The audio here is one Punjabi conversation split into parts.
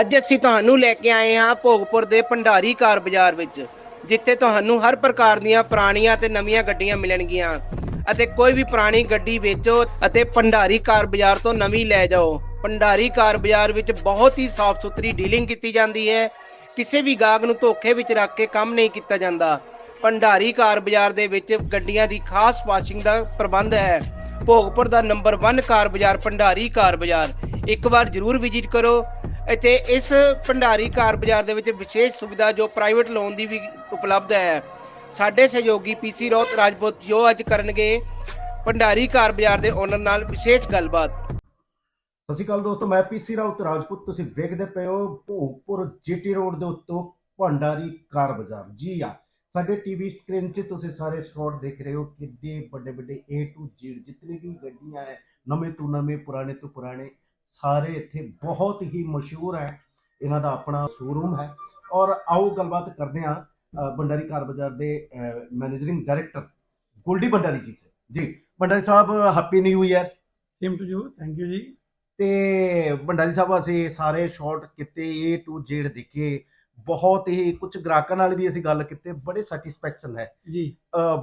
ਅੱਜ ਅਸੀਂ ਤੁਹਾਨੂੰ ਲੈ ਕੇ ਆਏ ਹਾਂ ਭੋਗਪੁਰ ਦੇ ਭੰਡਾਰੀ ਕਾਰ ਬਾਜ਼ਾਰ ਵਿੱਚ, ਜਿੱਥੇ ਤੁਹਾਨੂੰ ਹਰ ਪ੍ਰਕਾਰ ਦੀਆਂ ਪੁਰਾਣੀਆਂ ਤੇ ਨਵੀਆਂ ਗੱਡੀਆਂ ਮਿਲਣਗੀਆਂ। ਅਤੇ ਕੋਈ ਵੀ ਪੁਰਾਣੀ ਗੱਡੀ ਵੇਚੋ ਅਤੇ ਭੰਡਾਰੀ ਕਾਰ ਬਾਜ਼ਾਰ ਤੋਂ ਨਵੀਂ ਲੈ ਜਾਓ। ਭੰਡਾਰੀ ਕਾਰ ਬਾਜ਼ਾਰ ਵਿੱਚ ਬਹੁਤ ਹੀ ਸਾਫ਼ ਸੁਥਰੀ ਡੀਲਿੰਗ ਕੀਤੀ ਜਾਂਦੀ ਹੈ। ਕਿਸੇ ਵੀ ਗਾਹਕ ਨੂੰ ਧੋਖੇ ਵਿੱਚ ਰੱਖ ਕੇ ਕੰਮ ਨਹੀਂ ਕੀਤਾ ਜਾਂਦਾ। ਭੰਡਾਰੀ ਕਾਰ ਬਾਜ਼ਾਰ ਦੇ ਵਿੱਚ ਗੱਡੀਆਂ ਦੀ ਖਾਸ ਵਾਸ਼ਿੰਗ ਦਾ ਪ੍ਰਬੰਧ ਹੈ। ਭੋਗਪੁਰ ਦਾ ਨੰਬਰ 1 ਕਾਰ ਬਾਜ਼ਾਰ, ਭੰਡਾਰੀ ਕਾਰ ਬਾਜ਼ਾਰ। ਇੱਕ ਵਾਰ ਜ਼ਰੂਰ ਵਿਜ਼ਿਟ ਕਰੋ। ਅਤੇ ਇਸ ਭੰਡਾਰੀ ਕਾਰ ਬਾਜ਼ਾਰ ਦੇ ਵਿੱਚ ਵਿਸ਼ੇਸ਼ ਸੁਵਿਧਾ ਜੋ ਪ੍ਰਾਈਵੇਟ ਲੋਨ ਦੀ ਵੀ ਉਪਲਬਧ ਹੈ। ਸਾਡੇ ਸਹਿਯੋਗੀ ਪੀਸੀ ਰੋਤ ਰਾਜਪੂਤ ਜੋ ਅੱਜ ਕਰਨਗੇ ਭੰਡਾਰੀ ਕਾਰ ਬਾਜ਼ਾਰ ਦੇ ਓਨਰ ਨਾਲ ਵਿਸ਼ੇਸ਼ ਗੱਲਬਾਤ। ਸਤਿ ਸ਼੍ਰੀ ਅਕਾਲ ਦੋਸਤੋ, ਮੈਂ ਪੀਸੀ ਰਾਉਤ ਰਾਜਪੂਤ। ਤੁਸੀਂ ਵੇਖਦੇ ਪਏ ਹੋ ਭੋਗਪੁਰ ਜੀਟੀ ਰੋਡ ਦੇ ਉੱਤੋਂ ਭੰਡਾਰੀ ਕਾਰ ਬਾਜ਼ਾਰ। ਜੀ ਆ ਸਾਡੇ ਟੀਵੀ ਸਕਰੀਨ 'ਚ ਤੁਸੀਂ ਸਾਰੇ ਸ਼ਾਟ ਦੇਖ ਰਹੇ ਹੋ ਕਿੱਡੇ ਵੱਡੇ ਵੱਡੇ A to Z ਜਿਤਨੇ ਵੀ ਗੱਡੀਆਂ ਹੈ, ਨਵੇਂ ਤੋਂ ਨਵੇਂ, ਪੁਰਾਣੇ ਤੋਂ ਪੁਰਾਣੇ ਸਾਰੇ ਇੱਥੇ ਬਹੁਤ ਹੀ ਮਸ਼ਹੂਰ ਹੈ। ਇਹਨਾਂ ਦਾ ਆਪਣਾ ਸ਼ੋਰੂਮ ਹੈ। ਔਰ ਆਓ ਗੱਲਬਾਤ ਕਰਦੇ ਹਾਂ ਭੰਡਾਰੀ ਕਾਰ ਬਾਜ਼ਾਰ ਦੇ ਮੈਨੇਜਿੰਗ ਡਾਇਰੈਕਟਰ ਗੋਲਡੀ ਭੰਡਾਰੀ ਜੀ ਸੇ। ਜੀ Bhandari Sahib happy new year same to you thank you ਜੀ। ਤੇ ਭੰਡਾਰੀ ਸਾਹਿਬ ਅਸੀਂ ਸਾਰੇ ਸ਼ਾਰਟ ਕੀਤੇ A to Z ਦੇਖੇ। ਬਹੁਤ ਹੀ ਕੁਝ ਗ੍ਰਾਹਕਾਂ ਨਾਲ ਵੀ ਅਸੀਂ ਗੱਲ ਕੀਤੀ ਬੜੇ ਸੈਟੀਸਫੈਕਸ਼ਨ ਹੈ। ਜੀ।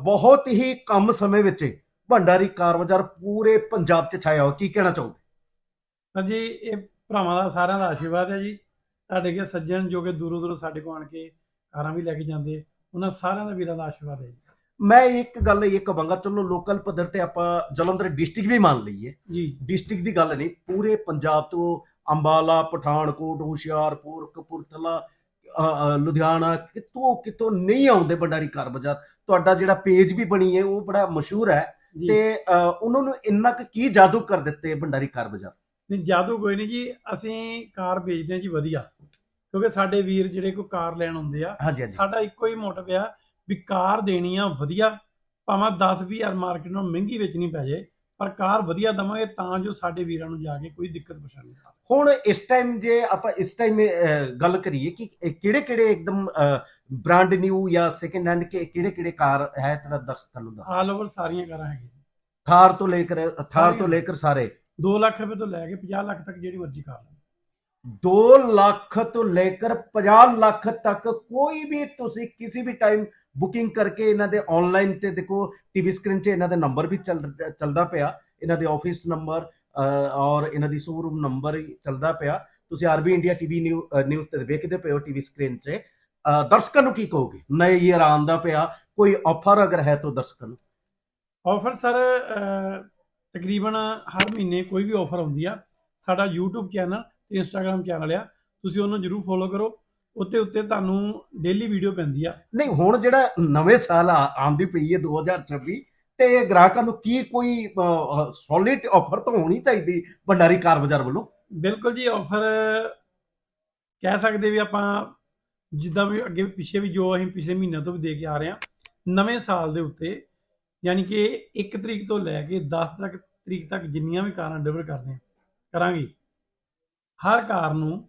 ਬਹੁਤ ਹੀ ਕਮ ਸਮੇਂ ਵਿੱਚ ਭੰਡਾਰੀ ਕਾਰ ਬਾਜ਼ਾਰ ਪੂਰੇ ਪੰਜਾਬ 'ਚ ਛਾਇਆ ਹੋ ਕੀ ਕਹਿਣਾ ਚਾਹੋਗੇ? ਸਰ ਜੀ ਇਹ ਭਰਾਵਾਂ ਦਾ ਸਾਰਿਆਂ ਦਾ ਆਸ਼ੀਰਵਾਦ ਹੈ ਜੀ। ਤੁਹਾਡੇ ਕੇ ਸੱਜਣ ਜੋ ਕਿ ਦੂਰੋਂ ਦੂਰੋਂ ਸਾਡੇ ਕੋਲ ਆਣ ਕੇ ਕਾਰਾਂ ਵੀ ਲੈ ਕੇ ਜਾਂਦੇ ਉਹਨਾਂ ਸਾਰਿਆਂ ਦਾ ਵੀਰਾਂ ਦਾ ਆਸ਼ੀਰਵਾਦ ਹੈ ਜੀ। ਮੈਂ ਇੱਕ ਗੱਲ ਇਹ ਕਹਾਂਗਾ ਚਲੋ ਲੋਕਲ ਪੱਧਰ ਤੇ ਆਪਾਂ ਜਲੰਧਰ ਡਿਸਟ੍ਰਿਕਟ ਵੀ ਮੰਨ ਲਈਏ। ਜੀ। ਡਿਸਟ੍ਰਿਕਟ ਦੀ ਗੱਲ ਨਹੀਂ ਪੂਰੇ ਪੰਜਾਬ ਤੋਂ ਅੰਬਾਲਾ ਪਠਾਨਕੋਟ ਹੁਸ਼ਿਆਰਪੁਰ ਕਪੂਰਥਲਾ ਲੁਧਿਆਣਾ ਕਿਤੋਂ ਕਿਤੋਂ ਨਹੀਂ ਆਉਂਦੇ ਭੰਡਾਰੀ ਕਾਰ ਬਾਜ਼ਾਰ। ਤੁਹਾਡਾ ਜਿਹੜਾ ਪੇਜ ਵੀ ਬਣੀ ਹੈ ਉਹ ਬੜਾ ਮਸ਼ਹੂਰ ਹੈ ਤੇ ਉਹਨਾਂ ਨੂੰ ਇੰਨਾ ਕੁ ਕੀ ਜਾਦੂ ਕਰ ਦਿੱਤੇ ਭੰਡਾਰੀ ਕਾਰ ਬਾਜ਼ਾਰ? ਨਹੀਂ ਜਾਦੂ ਕੋਈ ਨਹੀਂ ਜੀ ਅਸੀਂ ਕਾਰ ਵੇਚਦੇ ਹਾਂ ਜੀ ਵਧੀਆ। ਕਿਉਂਕਿ ਸਾਡੇ ਵੀਰ ਜਿਹੜੇ ਕੋਈ ਕਾਰ ਲੈਣ ਆਉਂਦੇ ਆ ਹਾਂਜੀ ਹਾਂਜੀ। ਸਾਡਾ ਇੱਕੋ ਹੀ ਮੋਟਿਵ ਆ ਵੀ ਕਾਰ ਦੇਣੀ ਆ ਵਧੀਆ ਭਾਵੇਂ 10 20 ਹਜ਼ਾਰ ਮਾਰਕੀਟ ਨਾਲੋਂ ਮਹਿੰਗੀ ਵੇਚਣੀ ਪੈ ਜੇ ਪਰ ਕਾਰ ਵਧੀਆ ਦਵਾਂਗੇ ਤਾਂ ਜੋ ਸਾਡੇ ਵੀਰਾਂ ਨੂੰ ਜਾ ਕੇ ਕੋਈ ਦਿੱਕਤ ਪਰੇਸ਼ਾਨੀ ਨਾ ਹੁਣ ਇਸ ਟਾਈਮ ਜੇ ਆਪਾਂ ਇਸ ਟਾਈਮ ਗੱਲ ਕਰੀਏ ਕਿ ਕਿਹੜੇ ਕਿਹੜੇ ਇੱਕਦਮ ਬ੍ਰਾਂਡ ਨਿਊ ਜਾਂ ਸੈਕੰਡ ਹੈਂਡ ਕਿਹੜੇ ਕਿਹੜੇ ਕਾਰ ਹੈ ਤੇਰਾ ਦਰਸ਼ਕਾਂ ਨੂੰ ਦਾ ਆਲ ਓਵਰ ਸਾਰੀਆਂ ਕਾਰਾਂ ਹੈਗੀਆਂ। ਥਾਰ ਤੋਂ ਲੈ ਕੇ ਥਾਰ। ਤੋਂ ਲੈ ਕੇ ਸਾਰੇ। 2 ਲੱਖ ਰੁਪਏ ਤੋਂ ਲੈ ਕੇ 50 ਲੱਖ ਤੱਕ ਜਿਹੜੀ ਮਰਜ਼ੀ ਕਾਰ ਲਓ। 2 ਲੱਖ ਤੋਂ ਲੈ ਕੇ 50 ਲੱਖ ਤੱਕ ਕੋਈ ਵੀ ਤੁਸੀਂ ਕਿਸੇ ਵੀ ਟਾਈਮ ਬੁਕਿੰਗ ਕਰਕੇ ਇਹਨਾਂ ਦੇ ਆਨਲਾਈਨ ਤੇ ਦੇਖੋ ਟੀਵੀ ਸਕਰੀਨ 'ਚ ਇਹਨਾਂ ਦਾ ਨੰਬਰ ਵੀ ਚੱਲ ਚੱਲਦਾ ਪਿਆ। ਇਹਨਾਂ ਦੇ ਆਫਿਸ ਨੰਬਰ ਔਰ ਇਹਨਾਂ ਦੀ ਸ਼ੋਰੂਮ ਨੰਬਰ ਹੀ ਚੱਲਦਾ ਪਿਆ। ਤੁਸੀਂ ਆਰਬੀ ਇੰਡੀਆ ਟੀਵੀ ਨਿਊਜ਼ ਤੇ ਵੇਖਦੇ ਪਏ ਹੋ ਟੀਵੀ ਸਕਰੀਨ 'ਚ। ਅਹ ਦਰਸ਼ਕਾਂ ਨੂੰ ਕੀ ਕਹੋਗੇ? ਨਏ ਈਅਰ ਆਉਂਦਾ ਪਿਆ। ਕੋਈ ਆਫਰ ਅਗਰ ਹੈ ਤਾਂ ਦਰਸ਼ਕਾਂ ਨੂੰ। ਆਫਰ ਸਰ ਤਕਰੀਬਨ ਹਰ ਮਹੀਨੇ ਕੋਈ ਵੀ ਆਫਰ ਆਉਂਦੀ ਆ ਸਾਡਾ YouTube ਚੈਨਲ ਤੇ Instagram ਚੈਨਲ ਆ ਤੁਸੀਂ ਉਹਨੂੰ ਜਰੂਰ ਫੋਲੋ ਕਰੋ ਉੱਤੇ ਉੱਤੇ ਤੁਹਾਨੂੰ ਡੇਲੀ ਵੀਡੀਓ ਪੈਂਦੀ ਆ। ਨਹੀਂ ਹੁਣ ਜਿਹੜਾ ਨਵੇਂ ਸਾਲ ਆ- ਆਉਂਦੀ ਪਈ ਹੈ 2026 ਤੇ ਗ੍ਰਾਹਕਾਂ ਨੂੰ ਕੀ ਕੋਈ ਸੋਲਿਡ ਆਫਰ ਤਾਂ ਹੋਣੀ ਚਾਹੀਦੀ ਭੰਡਾਰੀ ਕਾਰ ਬਾਜ਼ਾਰ ਵੱਲੋਂ? ਬਿਲਕੁਲ ਜੀ ਆਫਰ ਕਹਿ ਸਕਦੇ ਵੀ ਆਪਾਂ ਜਿੱਦਾਂ ਵੀ ਅੱਗੇ ਪਿੱਛੇ ਵੀ ਜੋ ਅਸੀਂ ਪਿਛਲੇ ਮਹੀਨਿਆਂ ਤੋਂ ਵੀ ਦੇ ਕੇ ਆ ਰਹੇ ਹਾਂ ਨਵੇਂ ਸਾਲ ਦੇ ਉੱਤੇ ਯਾਨੀ ਕਿ 1 ਤਰੀਕ ਤੋਂ ਲੈ ਕੇ 10 ਤੱਕ ਤਰੀਕ ਤੱਕ ਜਿੰਨੀਆਂ ਵੀ ਕਾਰਾਂ ਡਿਲੀਵਰ ਕਰਦੇ ਹਾਂ ਕਰਾਂਗੇ। ਹਰ ਕਾਰ ਨੂੰ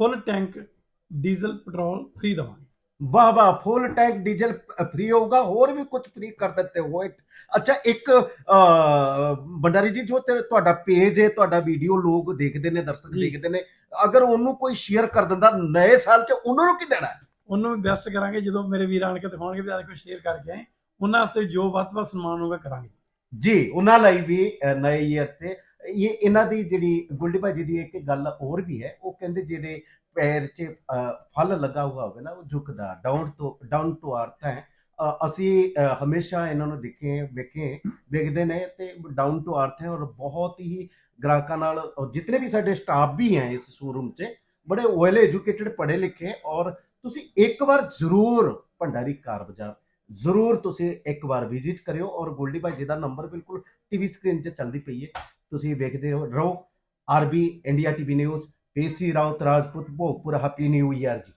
full tank diesel petrol free ਦਵਾਂਗੇ। ਵਾਹ ਵਾਹ ਫੁੱਲ ਟੈਂਕ ਡੀਜ਼ਲ ਫ੍ਰੀ ਹੋਊਗਾ। ਹੋਰ ਵੀ ਕੁਝ ਫ੍ਰੀ ਕਰ ਦਿੱਤੇ ਹੋ ਅੱਛਾ ਇੱਕ ਭੰਡਾਰੀ ਜੀ ਜੋ ਤੁਹਾਡਾ ਪੇਜ ਹੈ ਤੁਹਾਡਾ ਵੀਡੀਓ ਲੋਕ ਦੇਖਦੇ ਨੇ ਦਰਸ਼ਕ। ਦੇਖਦੇ ਨੇ। ਅਗਰ ਉਹਨੂੰ ਕੋਈ ਸ਼ੇਅਰ ਕਰ ਦਿੰਦਾ ਨਵੇਂ ਸਾਲ 'ਚ ਉਹਨਾਂ ਨੂੰ ਕੀ ਦੇਣਾ? ਉਹਨੂੰ ਵੀ ਬੈਸਟ ਕਰਾਂਗੇ। ਜਦੋਂ ਮੇਰੇ ਵੀਰ ਆਣ ਕੇ ਦਿਖਾਉਣਗੇ ਵੀ ਅੱਜ ਕੋਈ ਸ਼ੇਅਰ ਕਰਕੇ ਆਏ। ਉਹਨਾਂ ਵਾਸਤੇ ਜੋ ਵੱਧ ਵੱਧ ਸਨਮਾਨ ਹੋਗਾ ਕਰਾਂਗੇ। ਜੀ ਉਹਨਾਂ ਲਈ ਵੀ ਅਹ, ਨਏ ਈਅਰ ਤੇ ਇਹ ਇਹਨਾਂ ਦੀ ਜਿਹੜੀ ਗੁਲਡੀ ਭਾਜੀ ਦੀ ਇੱਕ ਗੱਲ ਹੋਰ ਵੀ ਹੈ ਉਹ ਕਹਿੰਦੇ ਜਿਹੜੇ ਪੈਰ 'ਚ ਅਹ, ਫਲ ਲੱਗਾ ਹੋਇਆ ਹੋਵੇ ਨਾ ਉਹ ਝੁਕਦਾ ਡਾਊਨ ਤੋਂ ਡਾਊਨ ਟੂ ਅਰਥ ਹੈ। ਅਹ, ਅਸੀਂ ਅਹ, ਹਮੇਸ਼ਾ ਇਹਨਾਂ ਨੂੰ ਦੇਖੇ ਵੇਖੇ ਵੇਖਦੇ ਨੇ ਤੇ ਡਾਊਨ ਟੂ ਅਰਥ ਹੈ ਔਰ ਬਹੁਤ ਹੀ ਗ੍ਰਾਹਕਾਂ ਨਾਲ ਔਰ ਜਿਤਨੇ ਵੀ ਸਾਡੇ ਸਟਾਫ ਵੀ ਹੈ ਇਸ ਸ਼ੋਰੂਮ 'ਚ ਬੜੇ ਵੈਲ ਐਜੂਕੇਟਡ ਪੜ੍ਹੇ ਲਿਖੇ ਔਰ ਤੁਸੀਂ ਇੱਕ ਵਾਰ ਜ਼ਰੂਰ ਭੰਡਾਰੀ ਕਾਰ ਬਾਜ਼ਾਰ ਜ਼ਰੂਰ ਤੁਸੀਂ ਇੱਕ ਵਾਰ ਵਿਜ਼ਿਟ ਕਰਿਓ ਔਰ ਗੋਲਡੀ ਭਾਜੀ ਦਾ ਨੰਬਰ ਬਿਲਕੁਲ ਟੀਵੀ ਸਕਰੀਨ 'ਤੇ ਚੱਲਦੀ ਪਈ ਹੈ। ਤੁਸੀਂ ਵੇਖਦੇ ਹੋ, ਰਹੋ। RB India TV news PC Raut Rajput Bhogpur happy new year ਜੀ।